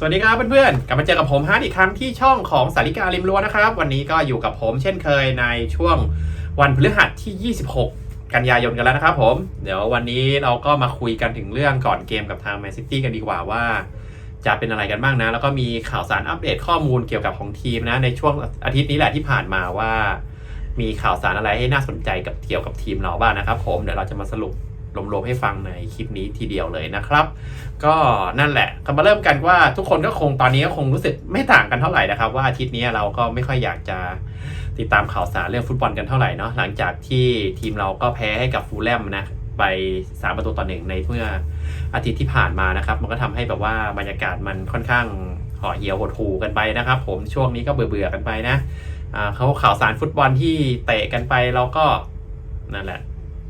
สวัสดีครับเพื่อนๆ กลับมาเจอกับผมฮาร์ดอีกครั้งที่ช่องของสาริกาลิมรัวนะครับ วันนี้ก็อยู่กับผมเช่นเคยในช่วงวันพฤหัสที่ 26 กันยายนกันแล้วนะครับผม เดี๋ยววันนี้เราก็มาคุยกันถึงเรื่องก่อนเกมกับทางแมนซิตี้กันดีกว่าว่า จะเป็นอะไรกันบ้างนะ แล้วก็มีข่าวสารอัปเดตข้อมูลเกี่ยวกับของทีมนะในช่วงอาทิตย์นี้แหละที่ผ่านมาว่า มีข่าวสารอะไรให้น่าสนใจกับเกี่ยวกับทีมเราบ้างนะครับ ผมเดี๋ยวเราจะมาสรุป รวมๆให้ฟังในคลิปนี้ทีเดียวเลยนะครับ ก็นั่นแหละก็มาเริ่มกันว่าทุกคนก็คงตอนนี้ก็คงรู้สึกไม่ต่างกันเท่าไหร่นะครับ ว่าอาทิตย์นี้เราก็ไม่ค่อยอยากจะติดตามข่าวสารเรื่องฟุตบอลกันเท่าไหร่เนาะหลังจากที่ทีมเราก็แพ้ให้กับฟูลแลมนะไปสามประตูต่อหนึ่งในเมื่ออาทิตย์ที่ผ่านมานะครับ มันก็ทำให้แบบว่าบรรยากาศมันค่อนข้างห่อเหี่ยวหดหูกันไปนะครับ ผมช่วงนี้ก็เบื่อๆกันไปนะอ่าเขาข่าวสารฟุตบอลที่เตะกันไปเราก็นั่นแหละ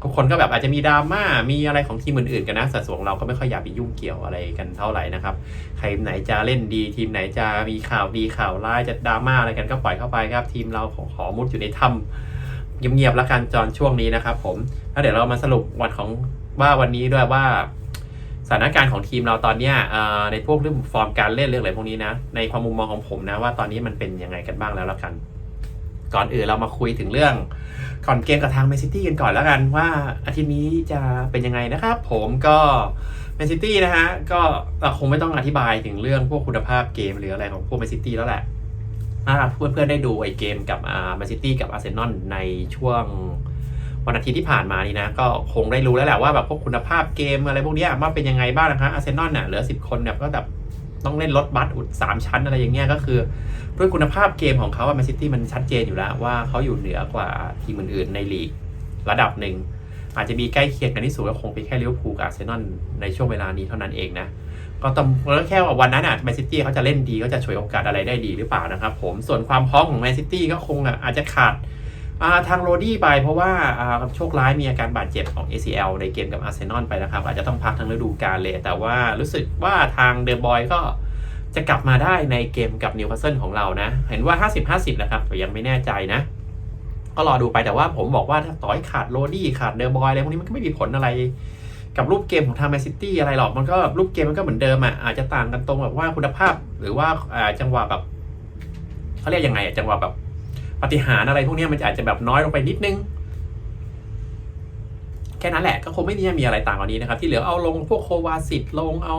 ทุกคนก็แบบอาจจะมีดราม่ามีอะไรของทีมอื่นๆกันนะสัดส่วนของเราก็ไม่ค่อยอยากไปยุ่งเกี่ยวอะไรกันเท่าไหร่นะครับ ใครไหนจะเล่นดีทีมไหนจะมีข่าวดีข่าวร้ายจะดราม่าอะไรกันก็ปล่อยเข้าไปครับ ทีมเราขอขอมุดอยู่ในถ้ำเงียบๆแล้วกันจอนช่วงนี้นะครับ ผมแล้วเดี๋ยวเรามาสรุปวันของว่าวันนี้ด้วยว่าสถานการณ์ของทีมเราตอนนี้ในพวกเรื่องฟอร์มการเล่นเรื่องอะไรพวกนี้นะ ในความมุมมองของผมนะว่าตอนนี้มันเป็นยังไงกันบ้างแล้วละกัน ก่อนอื่นเรามาคุยถึงเรื่อง ก่อนเกมกับทางแมนซิตี้กันก่อนแล้วกันว่าอาทิตย์นี้จะเป็นยังไงนะครับ ผมก็แมนซิตี้นะฮะก็เราคงไม่ต้องอธิบายถึงเรื่องพวกคุณภาพเกมหรืออะไรของพวกแมนซิตี้แล้วแหละถ้าเพื่อนเพื่อนๆได้ดูไอ้เกมกับแมนซิตี้กับอาร์เซนอลในช่วงวันอาทิตย์ที่ผ่านมานี่นะ ก็คงได้รู้แล้วแหละว่าแบบพวกคุณภาพเกมอะไรพวกนี้ยว่าเป็นยังไงบ้างนะครับอาร์เซนอลน่ะเหลือสิบคนเนี่ยก็แบบ ต้องเล่นรถบัสอุดสามชั้นอะไรอย่างเงี้ยก็คือ ด้วยคุณภาพเกมของเขาอะแมนซิตี้มันชัดเจนอยู่แล้วว่าเขาอยู่เหนือกว่าทีมอื่นๆในลีกระดับหนึ่ง อาจจะมีใกล้เคียงกันที่สุดก็คงเป็นแค่ลิเวอร์พูลกับอาร์เซนอลในช่วงเวลานี้เท่านั้นเองนะก็ต้องแล้วแค่ว่าวันนั้นอะแมนซิตี้เขาจะเล่นดีก็จะฉวยโอกาสอะไรได้ดีหรือเปล่านะครับผมส่วนความพร้อมของแมนซิตี้ก็คงอะอาจจะขาด ทางโรดี้ไปเพราะว่าโชคร้ายมีอาการบาดเจ็บของ ACL ในเกมกับอาร์เซนอลไปนะครับ อาจจะต้องพักทั้งฤดูกาลเลย แต่ว่ารู้สึกว่าทางเดอะบอยก็จะกลับมาได้ในเกมกับนิวคาสเซิลของเรานะ เห็นว่า 50-50 นะครับแต่ยังไม่แน่ใจนะ ก็รอดูไปแต่ว่าผมบอกว่าถ้าต่อยขาดโรดี้ขาดเดอร์บอยอะไรพวกนี้มันก็ไม่มีผลอะไรกับรูปเกมของทางแมนซิตี้อะไรหรอกมันก็รูปเกมมันก็เหมือนเดิมอะอาจจะต่างกันตรงแบบว่าคุณภาพ หรือว่าจังหวะแบบเขาเรียกยังไงจังหวะแบบ ปฏิหารอะไรพวกนี้มันอาจจะแบบน้อยลงไปนิดนึง แค่นั้นแหละก็คงไม่ได้มีอะไรต่างกว่านี้นะครับ ที่เหลือเอาลงพวกโควาสิตลงเอา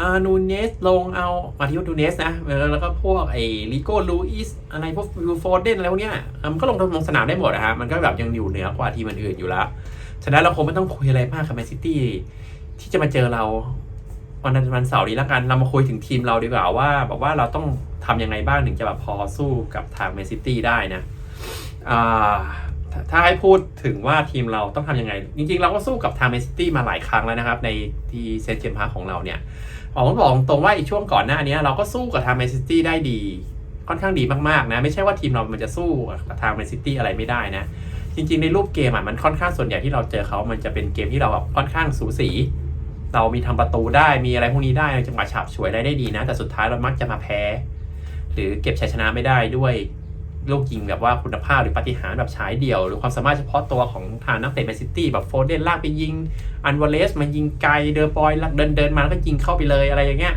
อานูเนสลงเอามาทิโอนูเนสนะแล้วก็พวกไอ้ลิโก้ลูอิสอะไรพวกยูโฟเดนอะไรพวกเนี้ยมันก็ลงลงสนามได้หมดนะฮะมันก็แบบยังอยู่เหนือกว่าทีมอื่นๆอยู่แล้ว ฉะนั้นเราคงไม่ต้องคุยอะไรมากกับแมนซิตี้ที่จะมาเจอเรา วันนั้นวันเสาร์นี้แล้วกันเรามาคุยถึงทีมเราดีกว่าว่าแบบว่าเราต้องทำยังไงบ้างถึงจะแบบพอสู้กับทางแมนซิตี้ได้นะถ้าให้พูดถึงว่าทีมเราต้องทำยังไง จริงๆ เราก็สู้กับทางแมนซิตี้มาหลายครั้งแล้วนะครับ ในที่เซนเจมส์พาร์ของเราเนี่ยผมต้องบอกตรงว่าอีกช่วงก่อนหน้านี้เราก็สู้กับทางแมนซิตี้ได้ดีค่อนข้างดีมากๆนะไม่ใช่ว่าทีมเรามันจะสู้กับทางแมนซิตี้อะไรไม่ได้นะจริงๆในรูปเกมอะมันค่อนข้างส่วนใหญ่ที่เราเจอเขามันจะเป็นเกมที่เราแบบค่อนข้างสูสี เรามีทำประตูได้มีอะไรพวกนี้ได้จังหวะฉาบฉวยอะได้ได้ดีนะ แต่สุดท้ายเรามักจะมาแพ้ หรือเก็บชัยชนะไม่ได้ด้วยลูกยิงแบบว่าคุณภาพหรือปฏิหารแบบฉายเดี่ยว หรือความสามารถเฉพาะตัวของทางนักเตะแมนซิตี้แบบโฟเดนลากไปยิง อันวาเลสมายิงไกลเดอร์บอยเดินเดินมาแล้วก็ยิงเข้าไปเลยอะไรอย่างเงี้ย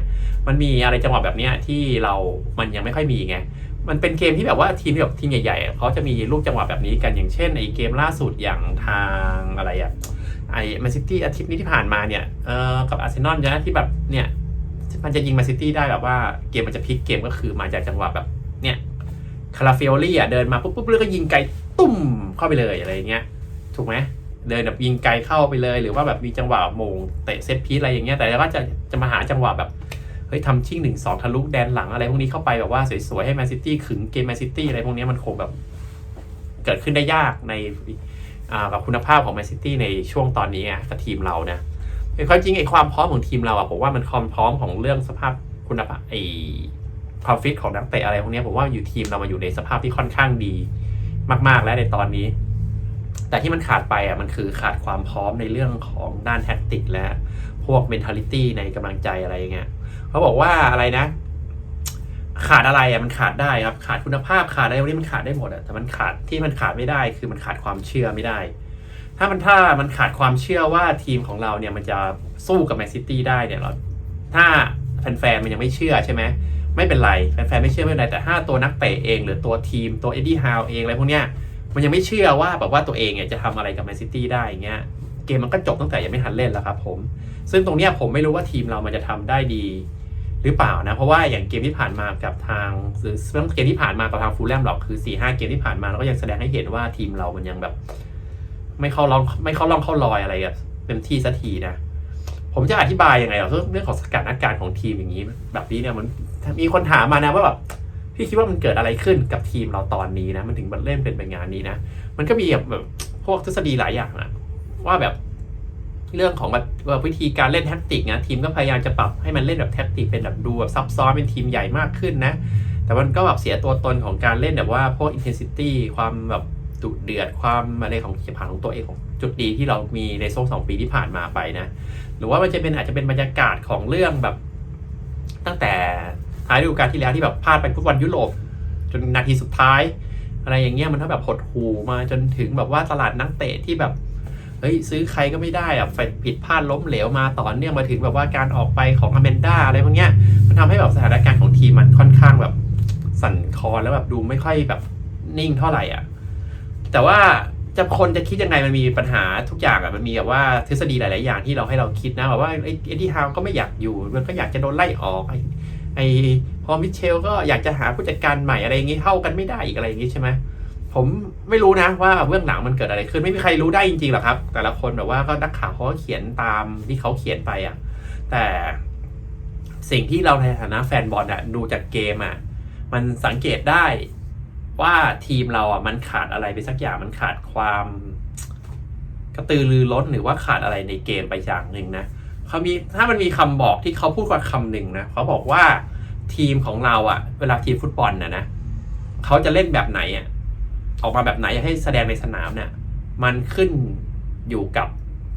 มันมีอะไรจังหวะแบบเนี้ยที่เรามันยังไม่ค่อยมีไงมันเป็นเกมที่แบบว่าทีมแบบทีมใหญ่ๆเขาจะมีลูกจังหวะแบบนี้กันอย่างเช่นไอเกมล่าสุดอย่างทางอะไรอะ ไอ้แมนซิตี้อาทิตย์นี้ที่ผ่านมาเนี่ยเออกับอาร์เซนอลนะที่แบบเนี่ยมันจะยิงแมนซิตี้ได้แบบว่าเกมมันจะพลิกเกมก็คือมาจากจังหวะแบบเนี่ยคาราเฟลลี่อะเดินมาปุ๊บปุ๊บแล้วก็ยิงไกลตุ้มเข้าไปเลยอะไรอย่างเงี้ยถูกไหมเดินแบบยิงไกลเข้าไปเลย หรือว่าแบบมีจังหวะโมงเตะเซตพีซอะไรอย่างเงี้ยแต่เราก็จะจะมาหาจังหวะแบบเฮ้ยทำชิ่งหนึ่งสองทะลุแดนหลังอะไรพวกนี้เข้าไปแบบว่าสวยๆให้แมนซิตี้ขึงเกมแมนซิตี้อะไรพวกนี้มันคงแบบ เกิดขึ้นได้ยากใน กับคุณภาพของแมนซิตี้ในช่วงตอนนี้กับทีมเรานะเป็นความจริงไอ้ความพร้อมของทีมเราอะผมว่ามันความพร้อมของเรื่องสภาพคุณภาพไอ้ความฟิตของนักเตะอะไรพวกนี้ผมว่าอยู่ทีมเรามาอยู่ในสภาพที่ค่อนข้างดีมาก ๆ แล้วในตอนนี้ แต่ที่มันขาดไปอะมันคือขาดความพร้อมในเรื่องของด้านแท็กติกและพวก mentality ในกำลังใจอะไรเงี้ยเขาบอกว่าอะไรนะ ขาดอะไรอะมันขาดได้ครับขาดคุณภาพขาดอะไรพวกนี้มันขาดได้หมดอะแต่มันขาดที่มันขาดไม่ได้ คือมันขาดความเชื่อไม่ได้ ถ้ามันถ้ามันขาดความเชื่อว่าทีมของเราเนี่ยมันจะสู้กับแมนซิตี้ได้เนี่ยเราถ้าแฟนๆมันยังไม่เชื่อใช่ไหมไม่เป็นไรแฟนๆไม่เชื่อไม่เป็นไรแต่ถ้าตัวนักเตะเองหรือตัวทีมตัวเอ็ดดี้ฮาวเองอะไรพวกเนี้ยมันยังไม่เชื่อว่าแบบว่าตัวเองเนี่ยจะทำอะไรกับแมนซิตี้ได้อย่างเงี้ยเกมมันก็จบตั้งแต่ยังไม่ทันเล่นแล้วครับผม ซึ่งตรงเนี้ยผมไม่รู้ว่าทีมเรามันจะทำได้ดี หรือเปล่านะ เพราะว่าอย่างเกมที่ผ่านมากับทางหรือเรื่องเกมที่ผ่านมากับทางฟูลแลมหรอกคือ4ี่ห้าเกมที่ผ่านมาเราก็ยังแสดงให้เห็นว่าทีมเรามันยังแบบ ไม่เข้าร่องไม่เข้าร่องเข้ารอยอะไรแบบเต็มที่สักทีนะผมจะอธิบายยังไงเรื่องเรื่องของสถานการณ์ของทีมอย่างนี้ แบบนี้เนี่ยมันมีคนถามมานะว่าแบบพี่คิดว่ามันเกิดอะไรขึ้นกับทีมเราตอนนี้นะ มันถึงมันเล่นเป็นเป็นงานนี้นะ มันก็มีแบบพวกทฤษฎีหลายอย่างนะว่าแบบ เรื่องของแบบวิธีการเล่นแท็กติกนะทีมก็พยายามจะปรับให้มันเล่นแบบแท็กติกเป็นแบบดูแบบซับซ้อนเป็นทีมใหญ่มากขึ้นนะ แต่มันก็แบบเสียตัวตนของการเล่นแบบว่าพวก intensity ความแบบดุเดือดความอะไรของเขียผ่านของตัวเองของจุดดีที่เรามีในโซ่สองปีที่ผ่านมาไปนะ หรือว่ามันจะเป็นอาจจะเป็นบรรยากาศของเรื่องแบบ ตั้งแต่ท้ายฤดูกาลที่แล้วที่แบบพลาดไปฟุตบอลยุโรปจนนาทีสุดท้าย อะไรอย่างเงี้ยมันถ้าแบบหดหูมาจนถึงแบบว่าตลาดนักเตะที่แบบ เฮ้ยซื้อใครก็ไม่ได้อะผิดพลาดล้มเหลวมาต่อเนื่องมาถึงแบบว่าการออกไปของอเมนดาอะไรพวกเนี้ยมันทำให้แบบสถานการณ์ของทีมมันค่อนข้างแบบสั่นคลอนแล้วแบบดูไม่ค่อยแบบนิ่งเท่าไหร่อะแต่ว่าจะคนจะคิดยังไงมันมีปัญหาทุกอย่างอะมันมีแบบว่าทฤษฎีหลาย ๆ อย่างที่เราให้เราคิดนะแบบว่าไอ้เอ็ดดี้ฮาวก็ไม่อยากอยู่มันก็อยากจะโดนไล่ออกไอ้ไอ้พอมิเชลก็อยากจะหาผู้จัดการใหม่อะไรอย่างงี้เท่ากันไม่ได้อีกอะไรอย่างงี้ใช่ไหม ผมไม่รู้นะว่าเบื้องหลังมันเกิดอะไรขึ้นไม่มีใครรู้ได้จริงๆหรอกครับ แต่ละคนแบบว่าก็นักข่าวเขาก็เขียนตามที่เขาเขียนไปอะ แต่สิ่งที่เราในฐานะแฟนบอลอะดูจากเกมอะมันสังเกตได้ว่าทีมเราอะมันขาดอะไรไปสักอย่างมันขาดความกระตือรือร้นหรือว่าขาดอะไรในเกมไปอย่างหนึ่งนะเขามีถ้ามันมีคำบอกที่เขาพูดว่าคำหนึ่งนะเขาบอกว่าทีมของเราอะเวลาทีมฟุตบอลนะนะเขาจะเล่นแบบไหนอะ ออกมาแบบไหนอยากให้แสดงในสนามเนี่ยมันขึ้นอยู่กับ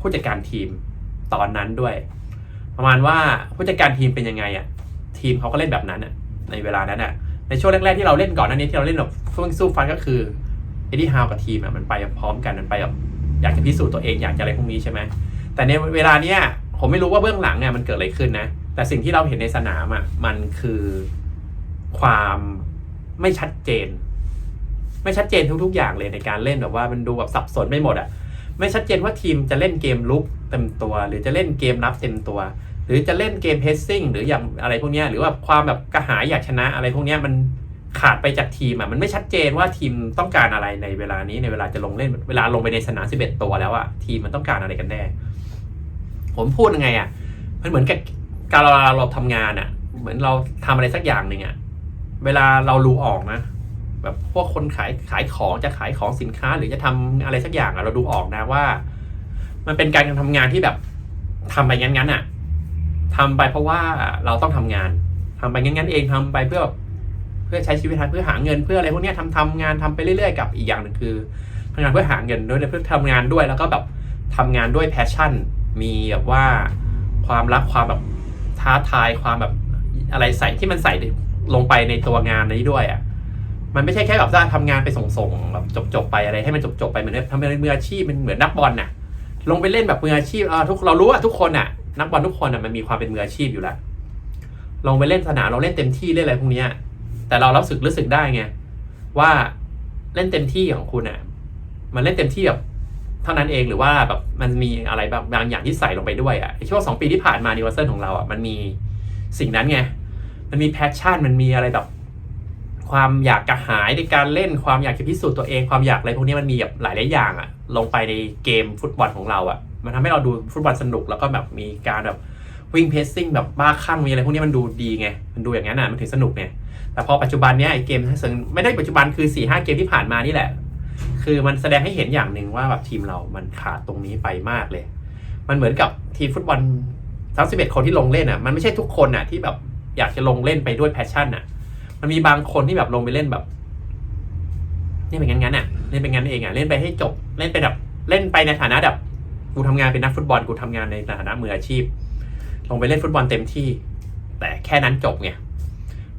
ผู้จัดการทีมตอนนั้นด้วย ประมาณว่าผู้จัดการทีมเป็นยังไงอะ่ะทีมเขาก็เล่นแบบนั้นอะ่ะในเวลานั้นอะ่ะในช่วงแรกๆที่เราเล่นก่อนหน้านี้ที่เราเล่นแบบฟู่สู้ฟันก็คือเอ็ดดี้ฮาวกับทีมอะ่ะมันไปพร้อมกันมันไปแบบอยากจะพิสูจน์ตัวเองอยากจะอะไรพวกนี้ใช่ไหมแต่ในเวลาเนี้ยผมไม่รู้ว่าเบื้องหลังเนี่ยมันเกิดอะไรขึ้นนะ แต่สิ่งที่เราเห็นในสนามอะ่ะมันคือความไม่ชัดเจน ไม่ชัดเจนทุก ๆ อย่างเลยในการเล่นแบบว่ามันดูแบบสับสนไม่หมดอะ่ะไม่ชัดเจนว่าทีมจะเล่นเกมลุกเต็มตัว หรือจะเล่นเกมรับเต็มตัว หรือจะเล่นเกมเพสซิ่งหรืออย่างอะไรพวกนี้หรือว่าความแบบกระหายอยากชนะอะไรพวกนี้มันขาดไปจากทีมอะมันไม่ชัดเจนว่าทีมต้องการอะไรในเวลานี้ในเวลาจะลงเล่นเวลาลงไปในสนาม11 ตัวแล้วอะทีมมันต้องการอะไรกันแน่ ผมพูดยังไงอะ มันเหมือนกับการเราเราทำงานอะ เหมือนเราทำอะไรสักอย่างหนึ่งอะเวลาเรารู้ออกนะ แบบพวกคนขายขายของจะขายของสินค้า หรือจะทำอะไรสักอย่างอะเราดูออกนะว่า มันเป็นการทำงานที่แบบทำไปงั้นๆอะทำไปเพราะว่าเราต้องทำงานทำไปงั้นๆเองทำไปเพื่อเพื่อใช้ชีวิตเพื่อหาเงินเพื่ออะไรพวกนี้ทำทำงานทำไปเรื่อยๆกับอีกอย่างหนึ่งคือทำงานเพื่อหาเงินด้วยเพื่อทำงานด้วยแล้วก็แบบทำงานด้วยแพชชั่น มีแบบว่าความรักความแบบท้าทายความแบบอะไรใส่ที่มันใส่ลงไปในตัวงานนี้ด้วยอะ มันไม่ใช่แค่แบบว่าทำงานไปส่งๆแบบจบๆไปอะไรให้มันจบๆไปเหมือนทำเป็นมืออาชีพเป็นเหมือนนักบอลน่ะ ลงไปเล่นแบบมืออาชีพอ่าทุกเรารู้ว่าทุกคนน่ะนักบอลทุกคนน่ะมันมีความเป็นมืออาชีพอยู่แล้วลงไปเล่นสนามเราเล่นเต็มที่เล่นอะไรพวกนี้แต่เรารู้สึกรู้สึกได้ไงว่าเล่นเต็มที่ของคุณน่ะ มันเล่นเต็มที่แบบเท่านั้นเองหรือว่าแบบมันมีอะไรบางบางอย่างที่ใส่ลงไปด้วยอะช่วงสองปีที่ผ่านมานิวเซนของเราอะมันมีสิ่งนั้นไง มันมีแพชชั่นมันมีอะไรแบบ ความอยากกระหายในการเล่นความอยากจะพิสูจน์ตัวเองความอยากอะไรพวกนี้มันมีแบบหลายหลายอย่างอะลงไปในเกมฟุตบอลของเราอะมันทำให้เราดูฟุตบอลสนุกแล้วก็แบบมีการแบบวิ่งเพสซิ่งแบบบ้าคลั่งมีอะไรพวกนี้มันดูดีไง มันดูอย่างนั้นอะมันถึงสนุกไงแต่พอปัจจุบันเนี้ยไอเกมทั้งสไม่ได้ปัจจุบันคือ4ี่ห้าเกมที่ผ่านมานี่แหละ คือมันแสดงให้เห็นอย่างหนึ่งว่าแบบทีมเรามันขาดตรงนี้ไปมากเลย มันเหมือนกับทีมฟุตบอลทั้งสิบเอ็ดคนที่ลงเล่นอะมันไม่ใช่ทุกคนอะที่แบบอยากจะลงเล่นไปด้วยแพชชั่นอะ มันมีบางคนที่แบบลงไปเล่นแบบนี่นเป็นงั้นๆอะเล่นเป็นงั้นเองอะเล่นไปให้จบ เล่นไปแบบเล่นไปในฐานะแบบกูทำงานเป็นนักฟุตบอลกูทำงานในฐานะมืออาชีพ ลงไปเล่นฟุตบอลเต็มที่ แต่แค่นั้นจบไง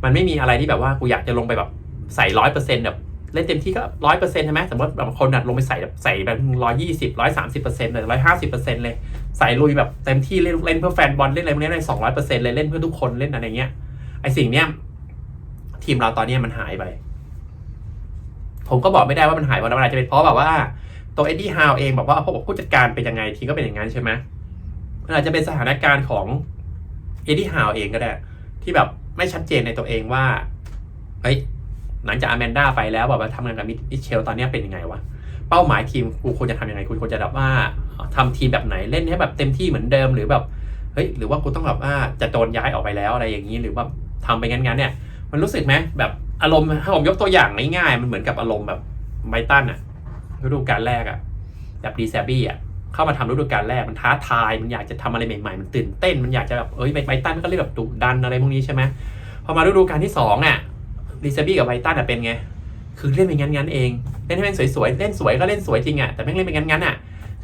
มันไม่มีอะไรที่แบบว่ากูอยากจะลงไปแบบใส่ร้อยเปอร์เซ็นต์แบบเล่นเต็มที่ก็ร้อยเปอร์เซ็นต์ใช่ไหมสมมติแบางคนน่ะลงไปใส่แบบใส่แบบร้อยยี่สิบร้อยสามสิบเปอร์เซ็นต์เลยร้อยห้าสิบเปอร์เซ็นต์เลยใส่ลุยแบบเต็มที่เล่นเล่นเพื่อแฟนบอลเล่นอะไรพวกนี้เลยสองร้อยเปอร์เซ็นต์เลยเล่นเพื่อทุกคนเล่นอะไรเงี้ยไอสิ่งเนี้ย ทีมเราตอนนี้มันหายไป ผมก็บอกไม่ได้ว่ามันหายเพราะอะไรจะเป็นเพราะแบบว่าตัวเอ็ดดี้ฮาวเองบอกว่าพวกผู้จัดการเป็นยังไงทีมก็เป็นอย่างนั้นใช่ไหมมันอาจจะเป็นสถานการณ์ของเอ็ดดี้ฮาวเองก็ได้ ที่แบบไม่ชัดเจนในตัวเองว่าเฮ้ยหลังจากอแมนด้าไปแล้วแบบว่าทำงานกับมิเชลตอนนี้เป็นยังไงวะเป้าหมายทีมกูควรจะทำยังไงกูควรจะแบบว่าทำทีมแบบไหนเล่นให้แบบเต็มที่เหมือนเดิมหรือแบบเฮ้ยหรือว่ากูต้องแบบว่าจะโดนย้ายออกไปแล้วอะไรอย่างนี้หรือว่าทำไปงั้นๆเนี่ย มันรู้สึกไหมแบบอารมณ์ถ้าผมยกตัวอย่างง่ายๆมันเหมือนกับอารมณ์แบบไบตันอะฤดูกาลแรกอะแบบดีแซบี้อะเข้ามาทำฤดูกาลแรกมันท้าทายมันอยากจะทำอะไรใหม่ๆ มันตื่นเต้นมันอยากจะแบบเอ้ยไบตันก็เรียกแบบดุดันอะไรพวกนี้ใช่ไหมพอมาฤดูกาลที่สองอะดีแซบี้กับไบตันอะเป็นไงคือเล่นเป็นงั้นๆเองเล่นให้มันสวยๆเล่นสวยก็เล่นสวยจริงอะแต่ไม่เล่นเป็นงั้นๆอะ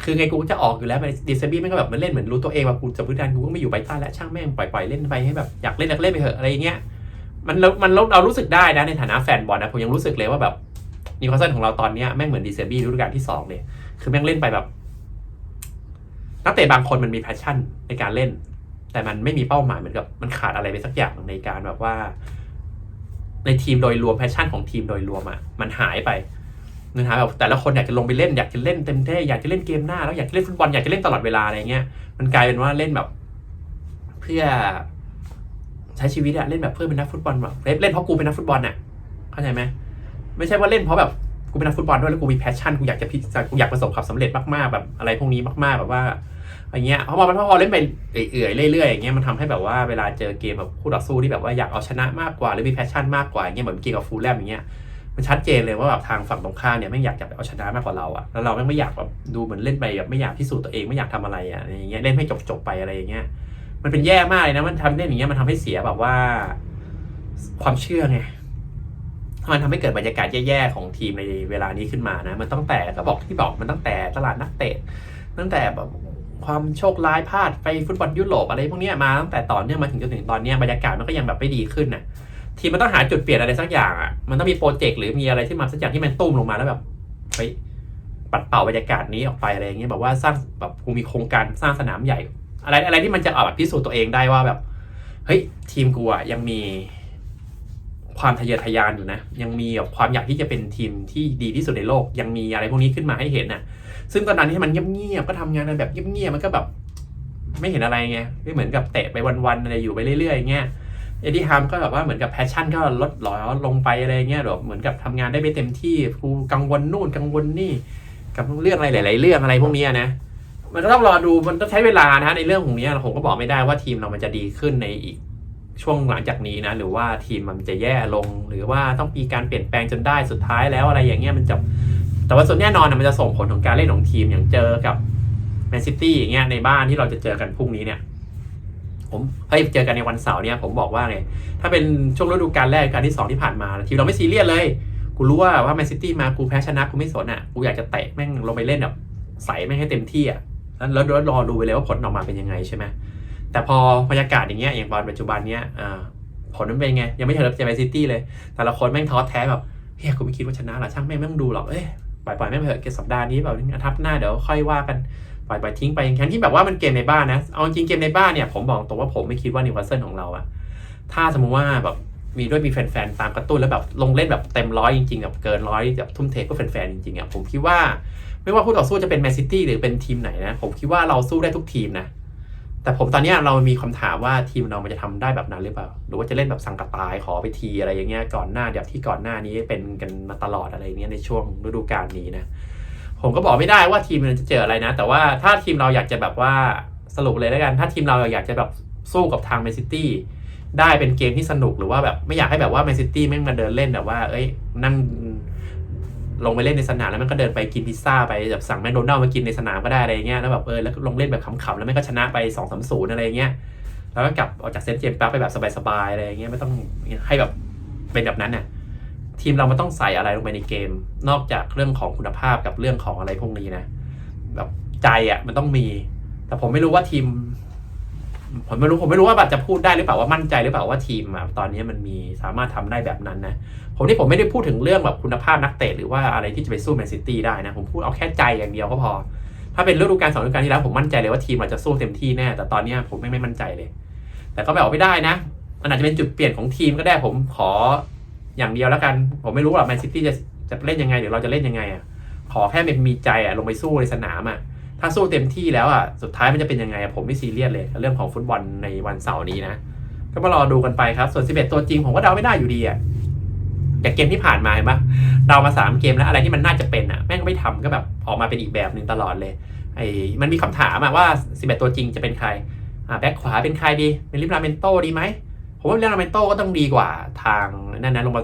คือไงกูจะออกอยู่แล้วดีแซบี้มันก็แบบมันเล่นเหมือนรู้ตัวเองว่ากูจะพื้นดันกูก็ไม่อยู่ไบตันแล้วช่างแม่งปล่อยๆเล่นไปให้แบบอยากเล่นอยากเล่นไปเถอะอะไรอย่างเงี้ย มันเรามันเราเรารู้สึกได้นะในฐานะแฟนบอลนะผมยังรู้สึกเลยว่าแบบนิวคาสเซิลของเราตอนเนี้ยแม่งเหมือนดีเซบี้ฤดูกาลที่สองเลย คือแม่งเล่นไปแบบ นักเตะบางคนมันมีแพชชั่นในการเล่น แต่มันไม่มีเป้าหมายเหมือนกับมันขาดอะไรไปสักอย่างในการแบบว่า ในทีมโดยรวมแพชชั่นของทีมโดยรวมอะมันหายไปนะฮะแบบแต่ละคนอยากจะลงไปเล่นอยากจะเล่นเต็มที่อยากจะเล่นเกมหน้าแล้วอยากจะเล่นฟุตบอลอยากจะเล่นตลอดเวลาอะไรเงี้ยมันกลายเป็นว่าเล่นแบบ เพื่อ ช้ชีวิตอะเล่นแบบเพื่อเป็นนักฟุตบอลแบบเล่นเพราะกูเป็นนักฟุตบอลอะเข้าใจไหมไม่ใช่ว่าเล่นเพราะแบบกูเป็นนักฟุตบอลด้วยแล้วกูมีแพชชั่นกูอยากจะพิจกูอยากประสบความสำเร็จมากๆแบบอะไรพวกนี้มากๆแบบว่าอย่างเงี้ยเพราะว่ามันพอเล่นไปเอื่อยๆเรื่อยๆอย่างเงี้ยมันทำให้แบบว่าเวลาเจอเกมแบบคู่ต่อสู้ที่แบบว่าอยากเอาชนะมากกว่าหรือมีแพชชั่นมากกว่าอย่างเงี้ยเหมือนเกมกับฟูลแลมอย่างเงี้ยมันชัดเจนเลยว่าแบบทางฝั่งตรงข้ามเนี่ยไม่อยากจะเอาชนะมากกว่าเราอะแล้วเราไม่อยากแบบดูเหมือนเล่นไปแบบไม่อยากพิสูจน์ตัวเองไม่อยากทำอะไรอะอย่างเงี้ยเล่นให้จบๆไปอะไรอย่างเงี้ย มันเป็นแย่มากเลยนะ มันทำเล่นอย่างเงี้ยมันทำให้เสียแบบว่า ความเชื่อไงมันทำให้เกิดบรรยากาศแย่ๆของทีมในเวลานี้ขึ้นมานะ มันตั้งแต่ก็บอกที่บอกมันตั้งแต่ตลาดนักเตะ ตั้งแต่แบบความโชคร้ายพลาดไปฟุตบอลยุโรปอะไรพวกเนี้ยมาตั้งแต่ต่อเนื่องมาถึงจนถึงตอนเนี้ยบรรยากาศมันก็ยังแบบไม่ดีขึ้นน่ะทีมมันต้องหาจุดเปลี่ยนอะไรสักอย่างอะมันต้องมีโปรเจกต์หรือมีอะไรที่มาสักอย่างที่มันตุ้มลงมาแล้วแบบเฮ้ยปัดเป่าบรรยากาศนี้ออกไปอะไรอย่างเงี้ยแบบว่าสร้างแบบกูมีโครงการสร้างสนามใหญ่ อะไรอะไรที่มันจะเอาแบบพิสูจน์ตัวเองได้ว่าแบบเฮ้ยทีมกูอะยังมีความทะเยอทะยานอยู่นะ ยังมีแบบความอยากที่จะเป็นทีมที่ดีที่สุดในโลก ยังมีอะไรพวกนี้ขึ้นมาให้เห็นน่ะ ซึ่งตอนนั้นที่มันเงียบๆก็ทำงานกันแบบเงียบๆมันก็แบบ ไม่เห็นอะไรไงไม่เหมือนกับเตะไปวันๆอะไรอยู่ไปเรื่อยๆอย่างเงี้ยเอ็ดดี้ฮามก็แบบว่าเหมือนกับแพชชั่นก็ลดหล่อลงไปอะไรเงี้ยแบบเหมือนกับทำงานได้ไม่เต็มที่กูกังวลนู่นกังวลนี่ กับเรื่องอะไรหลาย ๆ เรื่องอะไรพวกนี้นะ มันก็ต้องรอดูมันต้องใช้เวลานะฮะในเรื่องของนี้ผมก็บอกไม่ได้ว่าทีมเรามันจะดีขึ้นในอีกช่วงหลังจากนี้นะ หรือว่าทีมมันจะแย่ลง หรือว่าต้องมีการเปลี่ยนแปลงจนได้สุดท้ายแล้วอะไรอย่างเงี้ยมันจะ แต่ว่าส่วนแน่นอนนะมันจะส่งผลของการเล่นของทีมอย่างเจอกับแมนซิตี้อย่างเงี้ยในบ้านที่เราจะเจอกันพรุ่งนี้เนี่ย ผมเฮ้ยเจอกันในวันเสาร์เนี่ยผมบอกว่าไงถ้าเป็นช่วงฤดูกาลแรกการที่สองที่ผ่านมาทีมเราไม่ซีเรียสเลย กูรู้ว่าว่าแมนซิตี้มากูแพ้ชนะกูไม่สนอะกูอยากจะเตะแม่งลงไปเล่นแบบใส่แม่งให้เต็มที่อะ แล้วรอดูไปเลยว่าผลออกมาเป็นยังไงใช่ไหมแต่พอบรรยากาศอย่างเงี้ยอย่างบอลปัจจุบันเนี้ยผลมันเป็นไง ยังไม่เห็นเจอแมนซิตี้เลย แต่ละคนแม่งท้อแท้แบบเฮ้ยกูไม่คิดว่าชนะหรอกช่างแม่งไม่ต้องดูหรอกเอ้ยปล่อยปล่อยแม่งเถอะเกมสัปดาห์นี้แบบอาทับหน้าเดี๋ยวค่อยว่ากันปล่อยปล่อยทิ้งไปแค่ที่แบบว่ามันเกมในบ้านนะเอาจริงเกมในบ้านเนี่ยผมบอกตรงว่าผมไม่คิดว่านิวคาสเซิลของเราอะถ้าสมมุติว่าแบบมีด้วยมีแฟนๆตามกระตุ้นแล้วแบบลงเล่นแบบเต็มร้อยจริงๆแบบเกินร้อยแบบทุ่มเทเพื่อแฟนๆจริงๆอะผมคิดว่า ไม่ว่าคู่ต่อสู้จะเป็นแมนซิตี้หรือเป็นทีมไหนนะ ผมคิดว่าเราสู้ได้ทุกทีมนะ แต่ผมตอนนี้เรามีคำถามว่าทีมเรามันจะทำได้แบบนั้นหรือเปล่า หรือว่าจะเล่นแบบสังกตายขอไปทีอะไรอย่างเงี้ยก่อนหน้าเดี๋ยวที่ก่อนหน้านี้เป็นกันมาตลอดอะไรเงี้ยในช่วงฤดูกาลนี้นะ ผมก็บอกไม่ได้ว่าทีมมันจะเจออะไรนะ แต่ว่าถ้าทีมเราอยากจะแบบว่าสรุปเลยแล้วกัน ถ้าทีมเราอยากจะแบบสู้กับทางแมนซิตี้ได้เป็นเกมที่สนุกหรือว่าแบบไม่อยากให้แบบว่าแมนซิตี้แม่งมาเดินเล่นแบบว่า เอ้ยนั่ง ลงไปเล่นในสนามแล้วมันก็เดินไปกินพิซซ่าไปแบบสั่งแมคโดนัลด์มากินในสนามก็ได้อะไรเงี้ยแล้วแบบเออแล้วลงเล่นแบบขำๆแล้วมันก็ชนะไปสองสามศูนย์อะไรเงี้ยแล้วก็กลับออกจากเซนต์เจมส์ปั๊บไปแบบสบายๆอะไรเงี้ยไม่ต้องให้แบบเป็นแบบนั้นน่ะทีมเรามันต้องใส่อะไรลงไปในเกม นอกจากเรื่องของคุณภาพกับเรื่องของอะไรพวกนี้นะ แบบใจอะมันต้องมี แต่ผมไม่รู้ว่าทีม ผมไม่รู้ผมไม่รู้ว่าแบบจะพูดได้หรือเปล่าว่ามั่นใจหรือเปล่าว่าทีมตอนนี้มันมีสามารถทำได้แบบนั้นนะผมนี่ผมไม่ได้พูดถึงเรื่องแบบคุณภาพนักเตะหรือว่าอะไรที่จะไปสู้แมนซิตี้ได้นะผมพูดเอาแค่ใจอย่างเดียวก็พอ ถ้าเป็นฤดูกาลสองฤดูกาลที่แล้วผมมั่นใจเลยว่าทีมเราจะสู้เต็มที่แน่แต่ตอนนี้ผมไม่ไม่มั่นใจเลย แต่ก็แบบไม่ได้นะมันอาจจะเป็นจุดเปลี่ยนของทีมก็ได้ผมขออย่างเดียวแล้วกัน ผมไม่รู้หรอกแมนซิตี้จะจะเล่นยังไงหรือเราจะเล่นยังไงอะขอแค่เป็นมีใจอะลงไปสู้ในสนามอะ ถ้าสู้เต็มที่แล้วอะสุดท้ายมันจะเป็นยังไงผมไม่ซีเรียสเลย เรื่องของฟุตบอลในวันเสาร์นี้นะ ก็มารอดูกันไปครับ ส่วน 11 ตัวจริงผมก็เดาไม่ได้อยู่ดีอะจากเกมที่ผ่านมาเห็นปะเดามาสามเกมแล้วอะไรที่มันน่าจะเป็นอะแม่งไม่ทำก็แบบออกมาเป็นอีกแบบหนึ่งตลอดเลยไอ้มันมีคำถามอะว่า 11 ตัวจริงจะเป็นใครอ่าแบ็คขวาเป็นใครดีเป็นลิฟลาเมนโตดีไหมผมว่าลิฟลาเมนโตก็ต้องดีกว่าทางนั่นนะลงมา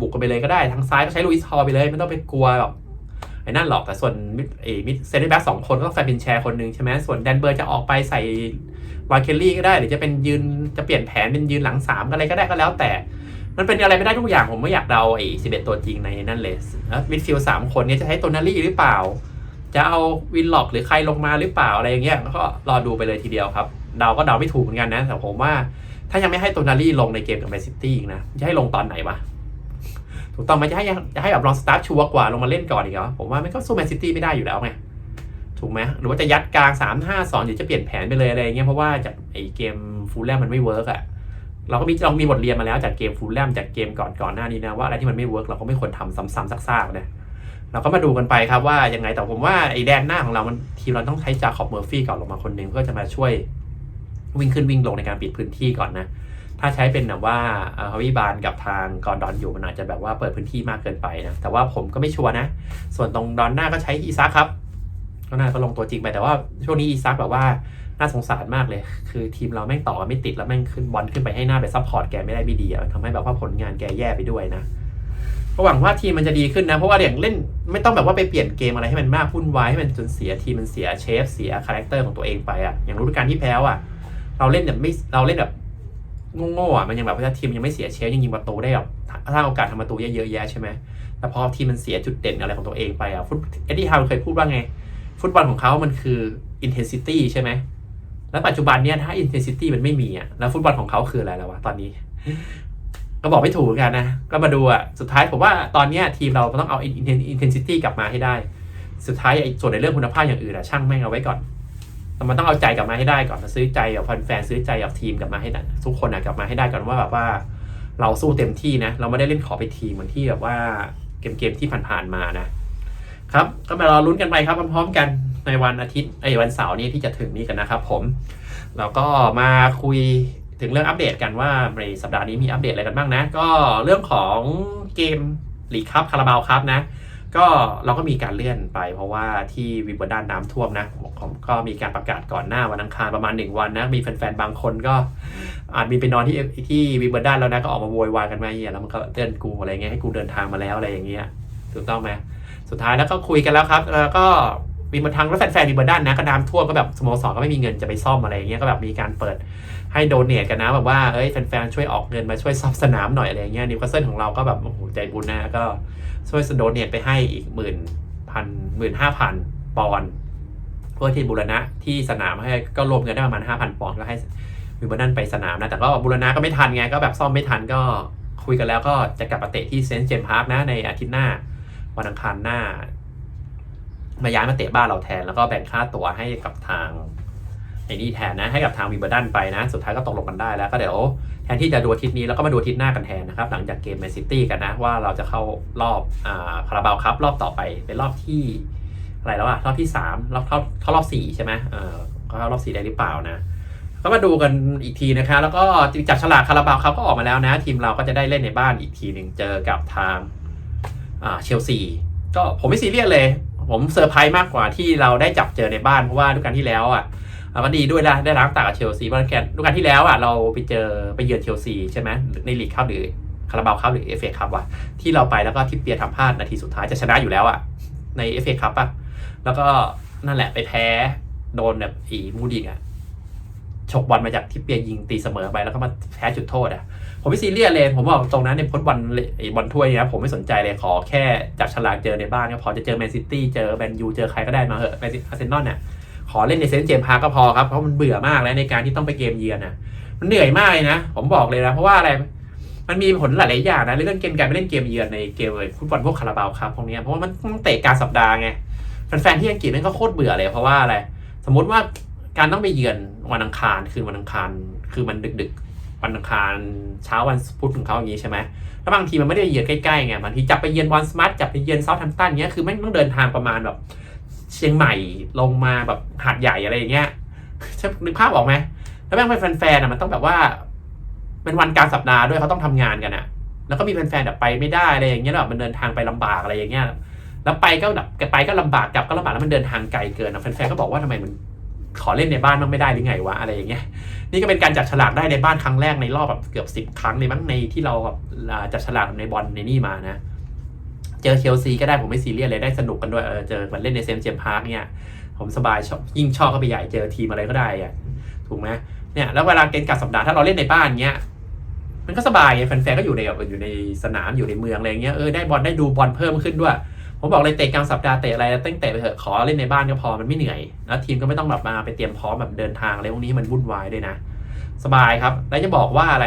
บุกกันไปเลยก็ได้ทางซ้ายก็ใช้ลุยส์ฮอลไปเลยไม่ต้องไปกลัวหรอก ไอ้นั่นหรอกแต่ส่วนเอมิดเซนเตอร์แบ็กสองคนก็ต้องใส่เป็นแชร์คนหนึ่งใช่ไหมส่วนแดนเบอร์จะออกไปใส่วาเคลลี่ก็ได้หรือจะเป็นยืนจะเปลี่ยนแผนเป็นยืนหลังสามอะไรก็ได้ก็แล้วแต่ มันเป็นอะไรไม่ได้ทุกอย่างผมไม่อยากเดาไอ้สิบเอ็ดตัวจริงในนั่นเลยแล้วมิดฟิลสามคนนี้จะใช้โตนาลี่หรือเปล่า จะเอาวินล็อกหรือใครลงมาหรือเปล่าอะไรอย่างเงี้ยก็รอดูไปเลยทีเดียวครับเดาก็เดาไม่ถูกเหมือนกันนะแต่ผมว่าถ้ายังไม่ให้โตนาลี่ลงในเกมกับแมนซิตี้อีกนะจะให้ลงตอนไหนวะ ถูกต้องไหมจะให้จะให้แบบลองสตาร์ทชัวร์กว่าลงมาเล่นก่อนอีกเหรอผมว่ามันก็สู้แมนซิตี้ไม่ได้อยู่แล้วไงถูกไหมหรือว่าจะยัดกลาง 3 5 2หรือจะเปลี่ยนแผนไปเลยอะไรเงี้ยเพราะว่าจากไอ้เกมฟูลแลมมันไม่เวิร์กอะเราก็มีเรามีบทเรียนมาแล้วจากเกมฟูลแลมจากเกมก่อนก่อนหน้านี้นะว่าอะไรที่มันไม่เวิร์กเราก็ไม่ควรทำซ้ำๆซากๆนะเราก็มาดูกันไปครับว่ายังไงแต่ผมว่าไอ้แดนหน้าของเรามันทีมเราต้องใช้จาขอบเมอร์ฟี่ก่อนลงมาคนหนึ่งเพื่อจะมาช่วยวิ่งขึ้นวิ่งลงในการปิดพื้นที่ก่อนนะ ถ้าใช้เป็นแบบว่าฮาวิบานกับทางกอนดอนอยู่มันอาจจะแบบว่าเปิดพื้นที่มากเกินไปนะ แต่ว่าผมก็ไม่ชัวร์นะ ส่วนตรงดอนหน้าก็ใช้อีซักครับก็น่าก็ลงตัวจริงไปแต่ว่าช่วงนี้อีซักแบบว่าน่าสงสารมากเลย คือทีมเราแม่งต่อไม่ติดแล้วแม่งขึ้นบอลขึ้นไปให้หน้าไปซัพพอร์ตแกไม่ได้ไม่ดีอะทำให้แบบว่าผลงานแกแย่ไปด้วยนะก็หวังว่าทีมมันจะดีขึ้นนะ เพราะว่าอย่างเล่นไม่ต้องแบบว่าไปเปลี่ยนเกมอะไรให้มันมากวุ่นวายให้มันจนเสียทีมมันเสียเชฟเสียคาแรคเตอร์ของตัวเองไปอะอย่างฤดูกาลที่แพ้อะเราเล่นแบบไม่เราเล่นแบบ โง่ๆอะมันยังแบบว่าทีมยังไม่เสียเชฟยังยิงประตูได้แบบสร้างโอกาสทำประตูเยอะๆแยะใช่ไหมแต่พอทีมมันเสียจุดเด่นอะไรของตัวเองไปอะฟุตเอ็ดดี้ฮาวเคยพูดว่าไง ฟุตบอลของเขามันคือ intensity ใช่ไหมแล้วปัจจุบันเนี้ยถ้า intensity มันไม่มีอะแล้วฟุตบอลของเขาคืออะไรแล้ววะตอนนี้ ก็บอกไม่ถูกกันนะ ก็มาดูอะสุดท้ายผมว่าตอนเนี้ยทีมเราต้องเอา intensity กลับมาให้ได้ สุดท้ายไอ้ส่วนในเรื่องคุณภาพอย่างอื่นอะช่างแม่งเอาไว้ก่อน แต่มันต้องเอาใจกลับมาให้ได้ก่อนซื้อใจกับแฟนซื้อใจกับทีมกลับมาให้ได้ทุกคนอะกลับมาให้ได้ก่อนว่าแบบว่า เราสู้เต็มที่นะ เราไม่ได้เล่นขอไปทีมเหมือนที่แบบว่าเกมๆที่ผ่านๆมานะครับก็มารอลุ้นกันไปครับพร้อมๆกันในวันอาทิตย์ไอ้วันเสาร์นี้ที่จะถึงนี้กันนะครับ ผมแล้วก็มาคุยถึงเรื่องอัปเดตกันว่าในสัปดาห์นี้มีอัปเดตอะไรกันบ้างนะ ก็เรื่องของเกมลีกคัพคาราบาวครับนะ ก็เราก็มีการเลื่อนไป เพราะว่าที่วิบิลดันน้ำท่วมนะผมก็มีการประกาศก่อนหน้าวันอังคารประมาณ 1 วันนะ มีแฟนๆบางคนก็อาจมีไปนอนที่ที่วิบิลดันแล้วนะก็ออกมาโวยวายกันมาเฮียแล้วมันก็เตือนกูอะไรเงี้ยให้กูเดินทางมาแล้วอะไรอย่างเงี้ยถูกต้องไหมสุดท้ายแล้วก็คุยกันแล้วครับ แล้วก็ มีมาทางแล้วแฟนๆวิมเบิลดันนะก็น้ำท่วมก็แบบสโมสรก็ไม่มีเงินจะไปซ่อมอะไรอย่างเงี้ยก็แบบมีการเปิดให้โดเนทกันนะแบบว่าเอ้ยแฟนๆช่วยออกเงินมาช่วยซ่อมสนามหน่อยอะไรอย่างเงี้ยนิวคาสเซิลของเราก็แบบโอ้โหใจบุญนะก็ช่วยสโดเนตไปให้อีกหมื่นพันหมื่นห้าพันปอนด์เพื่อที่บูรณะที่สนามให้ก็รวมเงินได้ประมาณห้าพันปอนด์ก็ให้วิมเบิลดันไปสนามนะแต่ก็บูรณะก็ไม่ทันไงก็แบบซ่อมไม่ทันก็คุยกันแล้วก็จะกลับมาเตะที่เซนต์เจมส์พาร์คนะในอาทิตย์หน้าวันอังคารหน้า มาย้ายมาเตะบ้านเราแทนแล้วก็แบ่งค่าตั๋วให้กับทางไอ้นี่แทนนะให้กับทางวิเบิลดันไปนะ สุดท้ายก็ตกลงกันได้แล้วก็เดี๋ยวแทนที่จะดูทิตย์นี้แล้วก็มาดูทิตย์หน้ากันแทนนะครับ หลังจากเกมแมนซิตี้กันนะ ว่าเราจะเข้ารอบอ่าคาราบาวคัพรอบต่อไปเป็นรอบที่อะไรแล้วอะรอบที่สามรอบเข้าเข้ารอบสี่ใช่ไหมเออเข้ารอบสี่ได้หรือเปล่านะ ก็มาดูกันอีกทีนะคะแล้วก็จับฉลากคาราบาวคัพก็ออกมาแล้วนะ ทีมเราก็จะได้เล่นในบ้านอีกทีหนึ่งเจอกับทางอ่าเชลซีก็ผมไม่ซีเรียสเลย ผมเซอร์ไพรส์มากกว่าที่เราได้จับเจอในบ้านเพราะว่าทุกการที่แล้วอะก็ดีด้วยนะได้ล้างตากับเชลซีเพราะแกฤดูกาลที่แล้วอะเราไปเจอไปเยือนเชลซีใช่ไหมในลีกคัพหรือคาราบาวคัพหรือเอฟเอคัพว่ะที่เราไปแล้วก็ทิปเปียร์ทำพลาดนาทีสุดท้ายจะชนะอยู่แล้วอะในเอฟเอคัพอะแล้วก็นั่นแหละไปแพ้โดนแบบอีมูดิกอะฉกบอลมาจากทิปเปียร์ยิงตีเสมอไปแล้วก็มาแพ้จุดโทษอะ ผมไม่ซีเรียสเลย ผมบอกตรงนั้นในพ้นบอลไอ้บอลถ้วยเนี่ยผมไม่สนใจเลยขอแค่จับฉลากเจอในบ้านก็พอจะเจอแมนซิตี้เจอแมนยูเจอใครก็ได้มาเหอะแมนซิอาร์เซนอลเนี่ยขอเล่นในเซนต์เจมส์พาร์คก็พอครับเพราะมันเบื่อมากแล้วในการที่ต้องไปเกมเยือนน่ะมันเหนื่อยมากเลยนะ ผมบอกเลยนะ เพราะว่าอะไรมันมีผลหลาย ๆ อย่างนะเรื่องเกมการไปเล่นเกมเยือนในเกมฟุตบอลพวกคาราบาวครับพวกนี้เพราะว่ามันต้องเตะกลารสัปดาห์ไงแฟน ๆ ที่อังกฤษนั่นก็โคตรเบื่อเลยเพราะว่าอะไร สมมติว่าการต้องไปเยือนวันอังคารคืนวันอังคารคือมันดึก ๆ วันอังคารเช้าวันพุธของเขาอย่างนี้ใช่ไหมแล้วบางทีมันไม่ได้เยือนใกล้ๆไงบางทีจับไปเยือนบอลสมาร์ทจับไปเยือนเซาท์แฮมป์ตันเนี้ยคือไม่ต้องเดินทางประมาณแบบเชียงใหม่ลงมาแบบหาดใหญ่อะไรอย่างเงี้ยใช่นึกภาพออกไหมแล้วแม่งเป็นแฟนๆอะมันต้องแบบว่า เป็นวันกลารสัปดาห์ด้วยเขาต้องทำงานกันอะ แล้วก็มีแฟนๆแบบไปไม่ได้อะไรอย่างเงี้ยแบบมันเดินทางไปลำบากอะไรอย่างเงี้ยแล้วไปก็แบบไปก็ลำบากกลับก็ลำบากแล้วมันเดินทางไกลเกินนะแฟนๆก็บอกว่าทำไมมัน ขอเล่นในบ้านมันไม่ได้หรือไงวะอะไรอย่างเงี้ยนี่ก็เป็นการจับฉลากได้ในบ้านครั้งแรกในรอบแบบเกือบสิบ10ครั้งเลยมั้งในที่เราแบบจับฉลากในบอลในนี่มานะ เจอเชลซีก็ได้ผมไม่ซีเรียสเลยได้สนุกกันด้วยเออเจอมันเล่นในเซมเจมพาร์คเนี่ยผมสบายชอบยิ่งชอบก็ไปใหญ่เจอทีมอะไรก็ได้อะถูกไหมเนี่ยแล้วเวลาเกณฑ์กับสัปดาห์ถ้าเราเล่นในบ้านเงี้ยมันก็สบายไงแฟนๆก็อยู่ในอยู่ในสนามอยู่ในเมืองอะไรเงี้ยเออได้บอลได้ดูบอลเพิ่มขึ้นด้วย ผมบอกเลยเตะกลางสัปดาห์เตะอะไรตั้งแต่ไปเถอะขอเล่นในบ้านก็พอมันไม่เหนื่อย แล้วทีมก็ไม่ต้องแบบมาไปเตรียมพร้อมแบบเดินทางอะไรพวกนี้มันวุ่นวายด้วยนะ สบายครับ แล้วจะบอกว่าอะไร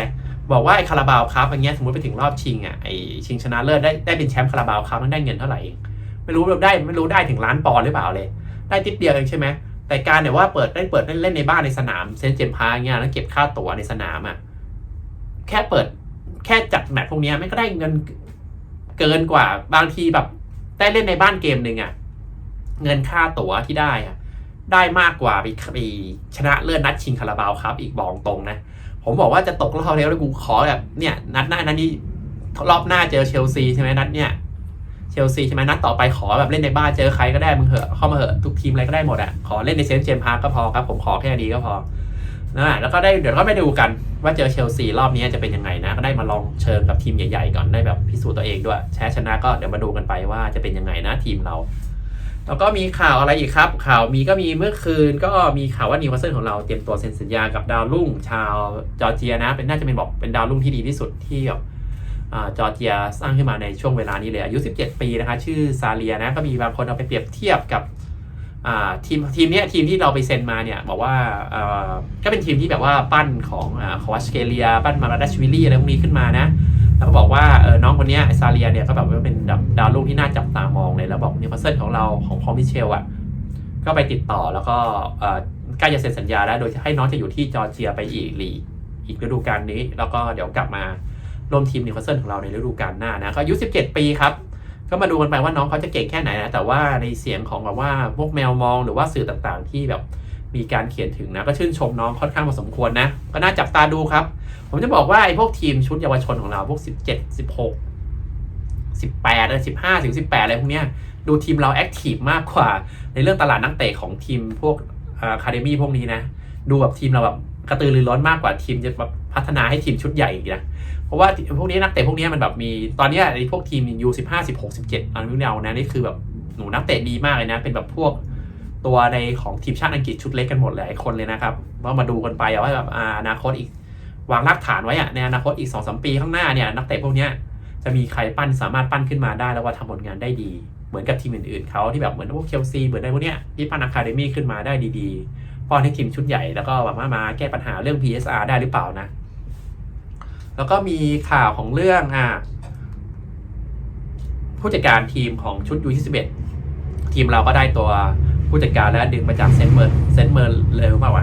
บอกว่าไอ้คาราบาวครับอย่างเงี้ยสมมติไปถึงรอบชิงอะไอ้ชิงชนะเลิศได้ได้เป็นแชมป์คาราบาวครับมันได้เงินเท่าไหร่เองไม่รู้ได้ไม่รู้ได้ถึงล้านปอนด์หรือเปล่าเลย ได้ติดเดียวเองใช่ไหมแต่การเนี่ยว่าเปิดได้เปิดเล่นในบ้านในสนามเซนเจมพาร์คเงี้ยแล้วเก็บค่าตั๋วในสนามอะแค่เปิดแค่จัดแมตช์พวกนี้ยมันก็ได้เงินเกินกว่าบางทีแบบ ได้เล่นในบ้านเกมหนึ่งอะเงินค่าตั๋วที่ได้อะได้มากกว่าไปไปชนะเลื่อนนัดชิงคาราบาวครับ อีกบอกตรงนะ ผมบอกว่าจะตกรอบแล้วแล้วกูขอแบบเนี่ย นัดหน้านัดนี้รอบหน้าเจอเชลซีใช่ไหมนัดเนี่ยเชลซีใช่ไหมนัดต่อไปขอแบบเล่นในบ้านเจอใครก็ได้มึงเหอะเข้ามาเหอะทุกทีมอะไรก็ได้หมดอะขอเล่นในเซนต์เจมส์พาร์คก็พอครับผมขอแค่นี้ก็พอ นะแล้วก็ได้เดี๋ยวก็ไปดูกันว่าเจอเชลซีรอบนี้จะเป็นยังไงนะ ก็ได้มาลองเชิญกับทีมใหญ่ๆก่อนได้แบบพิสูจน์ตัวเองด้วยแพ้ชนะก็เดี๋ยวมาดูกันไปว่าจะเป็นยังไงนะทีมเรา แล้วก็มีข่าวอะไรอีกครับ ข่าวมีก็มีเมื่อคืนก็มีข่าวว่านิวคาสเซิลของเราเตรียมตัวเซ็นสัญญากับดาวรุ่งชาวจอร์เจียนะ เป็นน่าจะเป็นบอกเป็นดาวรุ่งที่ดีที่สุดที่แบบจอร์เจียสร้างขึ้นมาในช่วงเวลานี้เลยอายุ 17 ปีนะคะ ชื่อซาเลียนะก็มีบางคนเอาไปเปรียบเทียบกับ ทีมทีมเนี้ยทีมที่เราไปเซ็นมาเนี่ยบอกว่าก็เป็นทีมที่แบบว่าปั้นของอคอวัชเกเลีย ปั้นมาราดัชวิลลี่อะไรพวกนี้ขึ้นมานะ แล้วก็บอกว่าน้องคนนี้ไอซาเลียเนี่ยก็แบบว่าเป็นดาวรุ่งที่น่าจับตามองเลย แล้วบอกนิวคาสเซิลของเราของพอมิเชลอะก็ไปติดต่อแล้วก็ใกล้จะเซ็นสัญญาแล้วโดยให้น้องจะอยู่ที่จอร์เจียไปอีกลีอีกฤดูกาลนี้ แล้วก็เดี๋ยวกลับมาร่วมทีมนิวคาสเซิลของเราในฤดูกาลหน้านะก็อายุ17 ปีครับ ก็มาดูกันไปว่าน้องเขาจะเก่งแค่ไหนนะ แต่ว่าในเสียงของแบบว่าพวกแมวมองหรือว่าสื่อต่างๆ ที่แบบมีการเขียนถึงนะ ก็ชื่นชมน้องค่อนข้างพอสมควรนะ ก็น่าจับตาดูครับ ผมจะบอกว่าไอ้พวกทีมชุดเยาวชนของเราพวก 17 16 18อะไร15 ถึง 18 อะไรพวกเนี้ยดูทีมเราแอคทีฟมากกว่า ในเรื่องตลาดนักเตะของทีมพวกอะคาเดมี่พวกนี้นะ ดูแบบทีมเราแบบ กระตือรือร้นมากกว่าทีมจะแบบพัฒนาให้ทีมชุดใหญ่อีกนะเพราะว่าพวกนี้นักเตะพวกนี้มันแบบมีตอนนี้ไอ้พวกทีมยูสิบห้าสิบหกสิบเจ็ดอันนี้เอานะนี่คือแบบหนูนักเตะดีมากเลยนะ เป็นแบบพวกตัวในของทีมชาติอังกฤษชุดเล็กกันหมดหลายคนเลยนะครับว่ามาดูกันไปว่าแบบอนาคตอีกวางรากฐานไว้อะในอนาคตอีกสองสมปีข้างหน้าเนี่ยนักเตะพวกนี้จะมีใครปั้นสามารถปั้นขึ้นมาได้แล้วว่าทำผลงานได้ดี เหมือนกับทีมอื่นๆเขาที่แบบเหมือนพวกเชลซีเหมือนอะไรพวกเนี้ยที่ปั้นอะคาเดมี่ขึ้นมาได้ดีๆ ป้อนให้ทีมชุดใหญ่แล้วก็แบบว่ามาแก้ปัญหาเรื่อง PSR ได้หรือเปล่านะ แล้วก็มีข่าวของเรื่องอ่าผู้จัดการทีมของชุดยู21 ทีมเราก็ได้ตัวผู้จัดการแล้วดึงมาจากเซนเมอร์เซนเมอร์เลยหรือเปล่า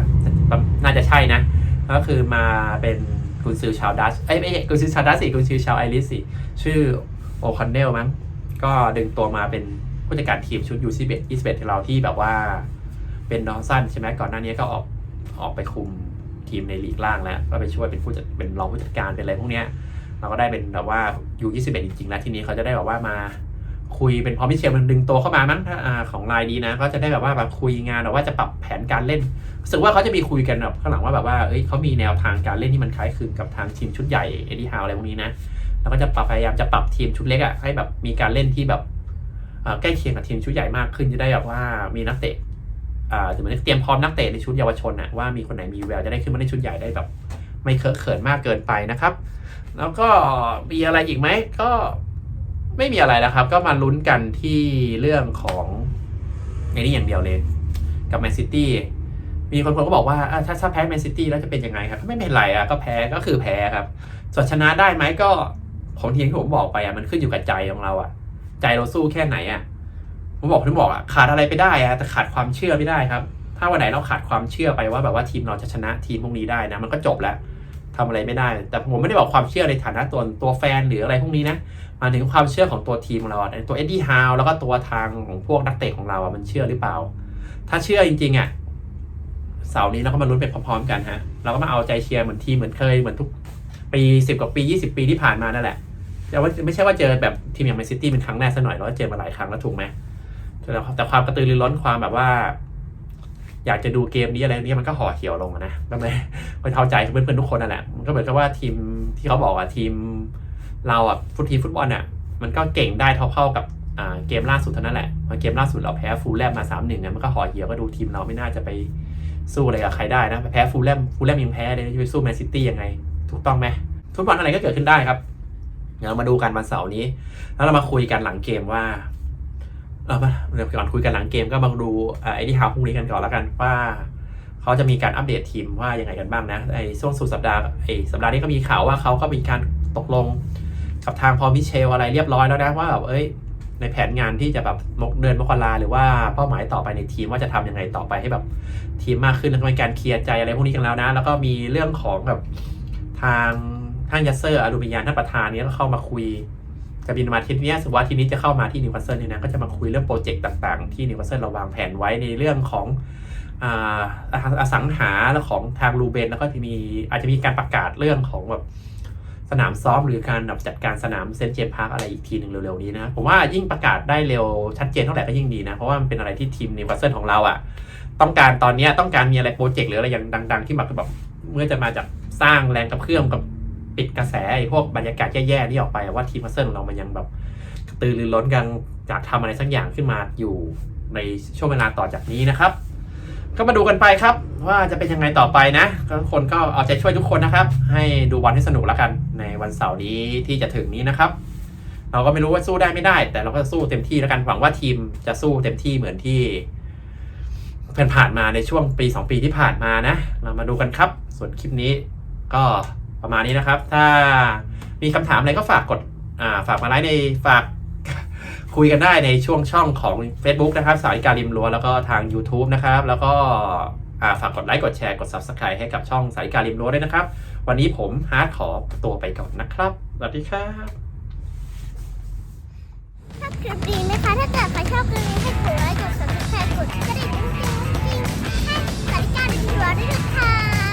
น่าจะใช่นะ ก็คือมาเป็นกุนซือชาวดัชเอ้ยไม่ใช่กุนซือชาวดัชสิกุนซือชาวไอริสสิชื่อโอคอนเนลมั้งก็ดึงตัวมาเป็นผู้จัดการทีมชุดยู21 21ของเราที่แบบว่า เป็นดอสันใช่ไหมก่อนหน้านี้ก็ออกออกไปคุมทีมในลีกล่างแล้ว ก็ไปช่วยเป็นผู้จัดเป็นรองผู้จัดการเป็นอะไรพวกเนี้ยเราก็ได้เป็นแบบว่ายู21จริงๆแล้วทีนี้เขาจะได้แบบว่ามาคุยเป็นพอมิเชลมันดึงตัวเข้ามามั้งถ้าของรายดีนะก็จะได้แบบว่าแบบคุยงานหรือว่าจะปรับแผนการเล่นรู้สึกว่าเขาจะมีคุยกันแบบข้างหลังว่าแบบว่าเอ้ยเขามีแนวทางการเล่นที่มันคล้ายคลึงกับทางทีมชุดใหญ่เอ็ดดี้ฮาวอะไรพวกนี้นะแล้วก็จะปรับพยายามจะปรับทีมชุดเล็กอะ่ะให้แบบมีการเล่นที่แบบใกล้เคียงกับทีมชุดใหญ่มากขึ้นจะได้แบบว่ามีนักเตะ ถึงมันเตรียมพร้อมนักเตะในชุดเยาวชนอะว่ามีคนไหนมีแววจะได้ขึ้นมาในชุดใหญ่ได้แบบ ไม่เคอะเขินมากเกินไปนะครับ แล้วก็มีอะไรอีกไหมก็ไม่มีอะไรแล้วครับ ก็มาลุ้นกันที่เรื่องของไอ้นี่อย่างเดียวเลย กับแมนซิตี้มีคนๆก็บอกว่าถ้าถ้าแพ้แมนซิตี้แล้วจะเป็นยังไงครับก็ไม่เป็นไรอะก็แพ้ก็คือแพ้ครับส่วนชนะได้ไหมก็ของทีมที่ผมบอกไปอะมันขึ้นอยู่กับใจของเราอะ ใจเราสู้แค่ไหนอะ ผมบอกที่บอกอะขาดอะไรไปได้อะแต่ขาดความเชื่อไม่ได้ครับ ถ้าวันไหนเราขาดความเชื่อไปว่าแบบว่าทีมเราจะชนะทีมพวกนี้ได้นะ มันก็จบแล้วทำอะไรไม่ได้ แต่ผมไม่ได้บอกความเชื่อในฐานะตัวตัวแฟนหรืออะไรพวกนี้นะมาถึงความเชื่อของตัวทีมของเราตัวเอ็ดดี้ฮาวแล้วก็ตัวทางของพวกนักเตะของเราอะมันเชื่อหรือเปล่า ถ้าเชื่อจริงๆอะเสาร์นี้เราก็มาลุ้นไปพร้อมๆกันฮะเราก็มาเอาใจเชียร์เหมือนทีมเหมือนเคยเหมือนทุกปีสิบกว่าปียี่สิบปีที่ผ่านมานั่นแหละแต่ว่าไม่ใช่ว่าเจอแบบทีมอย่างแมนซิตี้เป็นครั้งแรกซะหน่อยเราเจอมาหลายครั้งแล้วถูกไหม แต่แต่ความกระตือรือร้นความแบบว่า อยากจะดูเกมนี้อะไรนี้มันก็ห่อเหี่ยวลงนะก็ไม่ไม่เท่าใจเพื่อนๆทุกคนนั่นแหละมันก็เหมือนกับว่าทีมที่เขาบอกว่าทีม เราอะฟุตทีฟุตบอลอะมันก็เก่งได้เท่าๆกับเกมล่าสุดเท่านั้นแหละพอเกมล่าสุดเราแพ้ฟูลแลมมาสามหนึ่งเนี่ยมันก็ห่อเหี่ยวก็ดูทีมเราไม่น่าจะไปสู้อะไรกับใครได้นะแพ้ฟูลแลมฟูลแลมยังแพ้เลยจะไปสู้แมนซิตี้ยังไง ถูกต้องไหมฟุตบอลอะไรก็เกิดขึ้นได้ครับเดี๋ยวเรามาดูกันวันเสาร์นี้ แล้วเรามาคุยกันหลังเกมว่า เออมาเดี๋ยวก่อนคุยกันหลังเกมก็มาดูไอ้ที่ฮาวพรุ่งนี้กันก่อนแล้วกันว่าเขาจะมีการอัปเดตทีมว่ายังไงกันบ้างนะไอ้ช่วงสุดสัปดาห์ไอ้สัปดาห์นี้ก็มีข่าวว่าเขาก็มีการตกลงกับทางพอมิเชลอะไรเรียบร้อยแล้วนะว่าแบบเอ้ยในแผนงานที่จะแบบมกเดือนมกราหรือว่าเป้าหมายต่อไปในทีมว่าจะทำยังไงต่อไปให้แบบทีมมากขึ้นแล้วก็มีการเคลียร์ใจอะไรพวกนี้กันแล้วนะ แล้วก็มีเรื่องของแบบทางทางยัสเซอร์อารูบิยานท่านประธานเนี้ก็เข้ามาคุย จะบินมาทิตย์นี้ยสุว่าทีนี้จะเข้ามาที่นิวคาสเซิลเนี่ยนะก็จะมาคุยเรื่องโปรเจกต์ต่างๆ ที่นิวคาสเซิลเราวางแผนไว้ในเรื่องของอ่าอสังหาและของทางรูเบนแล้วก็จะมีอาจจะมีการประกาศเรื่องของแบบสนามซ้อมหรือการแบบจัดการสนามเซนเจมพาร์คอะไรอีกทีหนึ่งเร็วๆนี้นะผมว่ายิ่งประกาศได้เร็วชัดเจนเท่าไหร่ก็ยิ่งดีนะ เพราะว่ามันเป็นอะไรที่ทีมนิวคาสเซิลของเราอะต้องการตอนนี้ต้องการมีอะไรโปรเจกต์หรืออะไรอย่างดัง ๆ ที่แบบแบบเมื่อจะมาจากสร้างแรงกระเพื่อมกับ ปิดกระแสไอ้พวกบรรยากาศแย่ๆนี่ออกไปว่าทีมคาสเซิลของเรามันยังแบบกระตือรือร้นกันอยากทำอะไรสักอย่างขึ้นมาอยู่ในช่วงเวลาต่อจากนี้นะครับ ก็มาดูกันไปครับ ว่าจะเป็นยังไงต่อไปนะทุกคนก็เอาใจช่วยทุกคนนะครับ ให้ดูบอลให้สนุกแล้วกันในวันเสาร์นี้ที่จะถึงนี้นะครับ เราก็ไม่รู้ว่าสู้ได้ไม่ได้ แต่เราก็สู้เต็มที่แล้วกันหวังว่าทีมจะสู้เต็มที่เหมือนที่เพื่อนผ่านมาในช่วงปีสองปีที่ผ่านมานะ เรามาดูกันครับ ส่วนคลิปนี้ก็ ประมาณนี้นะครับ ถ้ามีคำถามอะไรก็ฝากกดฝากมาไลค์ในฝากคุยกันได้ในช่วงช่องของ Facebook นะครับ สายการริมรั้วแล้วก็ทาง YouTube นะครับ แล้วก็ฝากกดไลค์กดแชร์กด Subscribe ให้กับช่องสายการริมรั้วด้วยนะครับ วันนี้ผมฮาร์ดขอตัวไปก่อนนะครับ สวัสดีครับชอบคลิปนี้นะคะถ้าเกิดใครชอบคลิปนี้ให้กดไลค์กด subscribe กดกระดิ่งจริงๆให้สาริการดูด้วยนะคะ